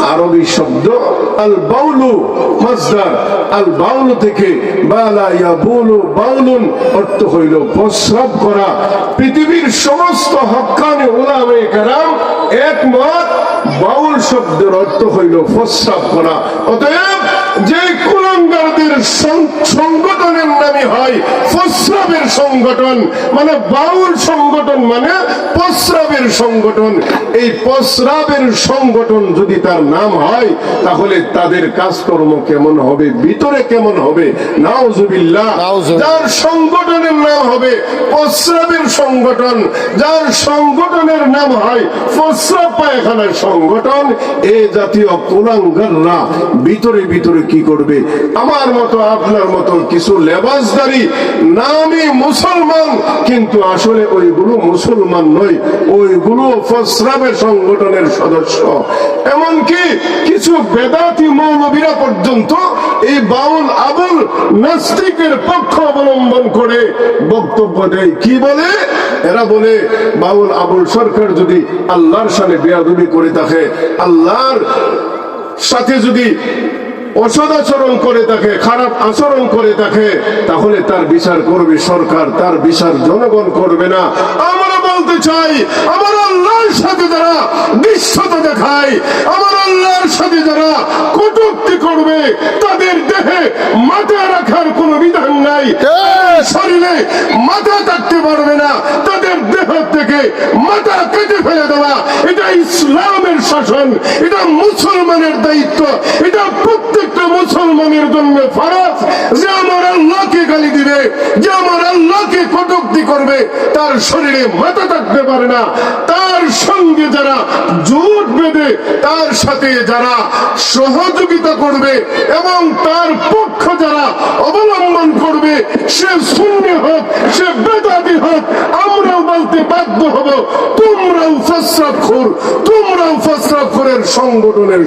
আরবি শব্দ আল বাউলু মাসদার। আল বাউলু থেকে বালা ইয়াবুলু বাউলুন, অর্থ হইল প্রস্রাব করা। পৃথিবীর সমস্ত হক্কানি ওলামে কারাম একমত, বাউল শব্দের অর্থ হইল প্রস্রাব করা। অতএব যে কুলঙ্গারদের সং- সংগঠনের নামে হয় প্রস্রাবের সংগঠন মানে বাউল সংগঠন মানে প্রস্রাবের সংগঠন। এই প্রস্রাবের সংগঠন যদি তার নাম হয় তাহলে তাদের কাজকর্ম কেমন হবে ভিতরে কেমন হবে? নাউজুবিল্লাহ। যার সংগঠনের নাম হবে প্রস্রাবের সংগঠন। যার সংগঠনের নাম হয় প্রস্রাব পায়খানার সংগঠন। এ জাতীয় কুলাঙ্গাররা ভিতরে ভিতরে কি করবে? আমার মতো, আপনার মতো কিছু লেবাসদারি নামই মুসলমান, কিন্তু আসলে ওইগুলো মুসলমান নয়, ওইগুলো প্রস্রাবের সংগঠনের সদস্য। এমনকি কিছু বেদাতি মৌলবীরা পর্যন্ত এই বাউল আবুল নাস্তিকের পক্ষ অবলম্বন করে বক্তব্য দেয়। কি বলে? এরা বলে, বাউল আবুল সরকার যদি আল্লাহর সামনে বেয়াদবি করে থাকে, আল্লাহর সাথে যদি অসদাচরণ করে থাকে খারাপ আচরণ করে থাকে তাহলে তার বিচার করবে সরকার তার বিচার জনগণ করবে না। আমরা বলতে চাই আমার আল্লাহর সাথে যারা বিশ্বতা দেখায় আমার আল্লাহর সাথে যারা কটুক্তি করবে তাদের দেহে মাথা রাখার কোনো বিধান নাই। শরীরে মাথা কাটতে পারবে না তাদের দেহ থেকে মাথা কেটে ফেলে দেওয়া। এটা ইসলামের শাসন, এটা মুসলমানের দায়িত্ব, এটা প্রত্যেকটা মুসলমানের জন্য ফরজ। যে আমার আল্লাহকে গালি দিবে, যে আমার আল্লাহকে কটুক্তি করবে, তার শরীরে মাথা থাকতে পারে না। তার সঙ্গে যারা জোট বেঁধে, তার সাথে যারা সহযোগিতা করবে এবং তার পক্ষ যারা অবলম্বন করবে, সে শূন্য হোক, সে বলতে বাধ্য হব। তোমরাও ফসরাক্ষর তোমরাও ফসরাক্ষরের সংগঠনের